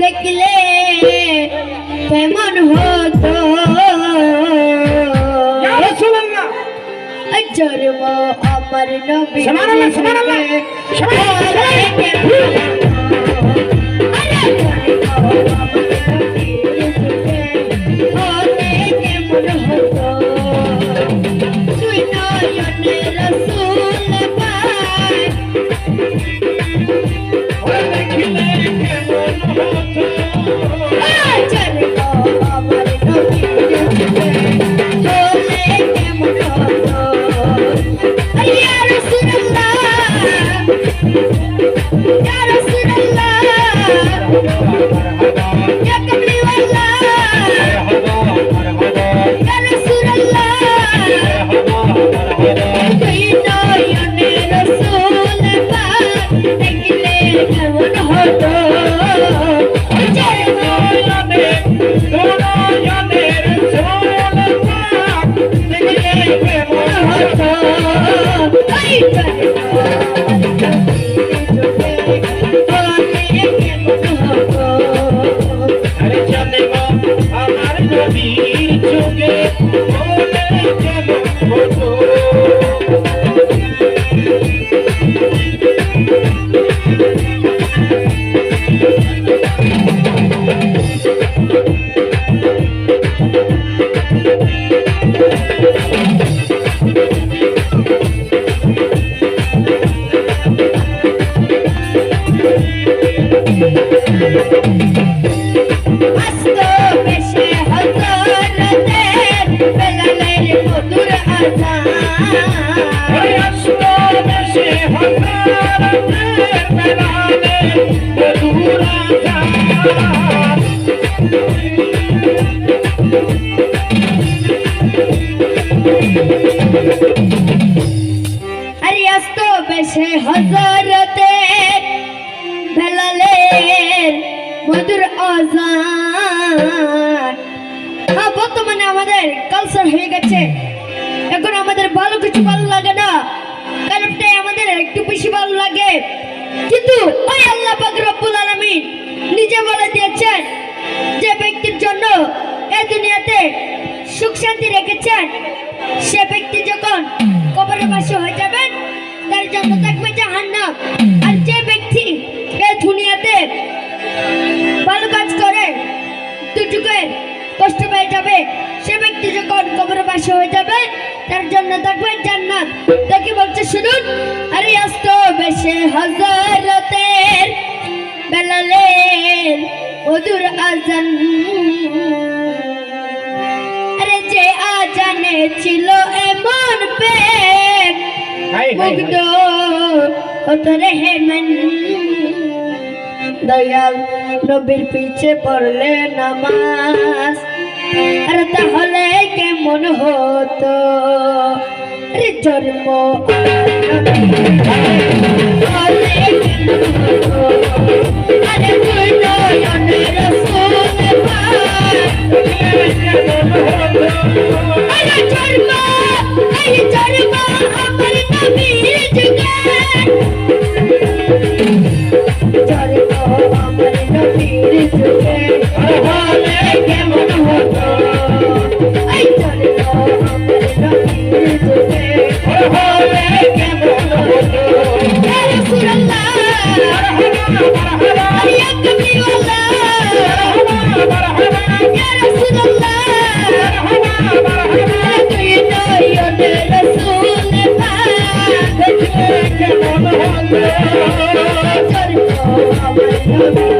দেখলে কেমন হতো? জন্ম আমার নবী Gotta see the Rasulallah বেশে হজরতে বেলালের মধুর আজান। হ্যাঁ বর্তমানে আমাদের কালচার হয়ে গেছে। এখন আমাদের ভালো কিছু ভালো লাগে না। কারণটাই আমাদের একটু বেশি ভালো লাগে। কিন্তু ওই আল্লাহ পাক রব্বুল আলামিন নিজে বলে দিয়েছেন যে ব্যক্তির জন্য এই দুনিয়াতে সুখ শান্তি রেখেছেন, সে ব্যক্তি যখন কবরে বাসী হয়ে যাবেন তার জন্য থাকবে জাহান্নাম। আর যে ব্যক্তি এই দুনিয়াতে ভালো কাজ করে দুটুকের কষ্ট পেয়ে যাবে, সে ব্যক্তি যখন কবরে বাসী হয়ে যাবে তার জন্য থাকবে জান্নাত। তাকে বলছে শুনুন আরে আস্ত বেশে হজরতের বেলালের মধুর আজান। আরে যে আজানে ছিল এমন প্রেম মুগ্ধ হতো মন। দয়াল নবীর পিছে পড়লে নামাজ। আরে তাহলে তাহলে কেমন হতো? আরে জন্ম। এই জন্ম। Thank you.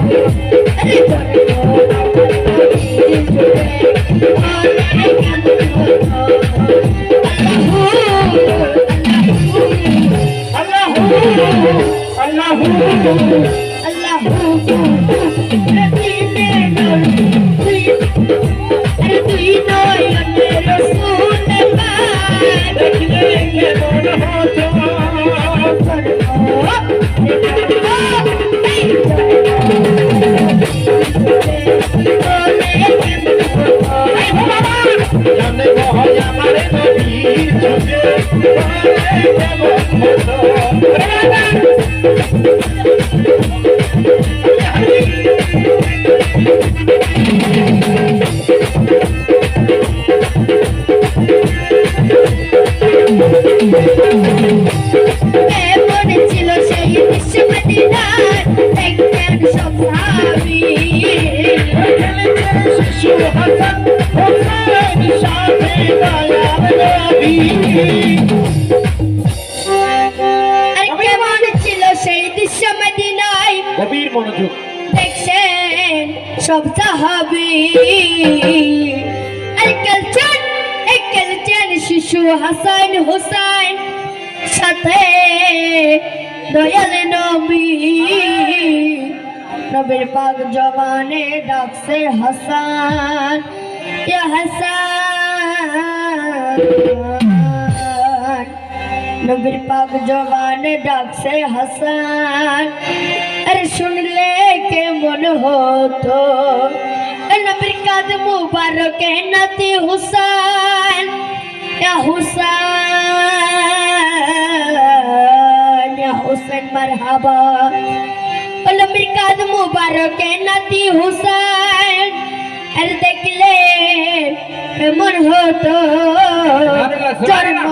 Hey, নবী ছিল সেই দৃশ্য মদিনায় গভীর মনোযোগ। দেখছেন সব সাহাবি খেলছেন এই খেলছেন শিশু হাসান হোসেন সাথে দয়াল নবী। নবীর পাক জবানে ডাকছে হাসান ইয়া হাসান নবীর পাক জবানে ডাকছে হাসান আরে শুনলে কেমন হতো নবীর কাদ মুবারকে নাতি হুসান ইয়া হুসান ইয়া হুসেন মারহাবা নবীর কাদ মুবারকে নাতি হুসাইন আর দেখলে মন হতো জন্ম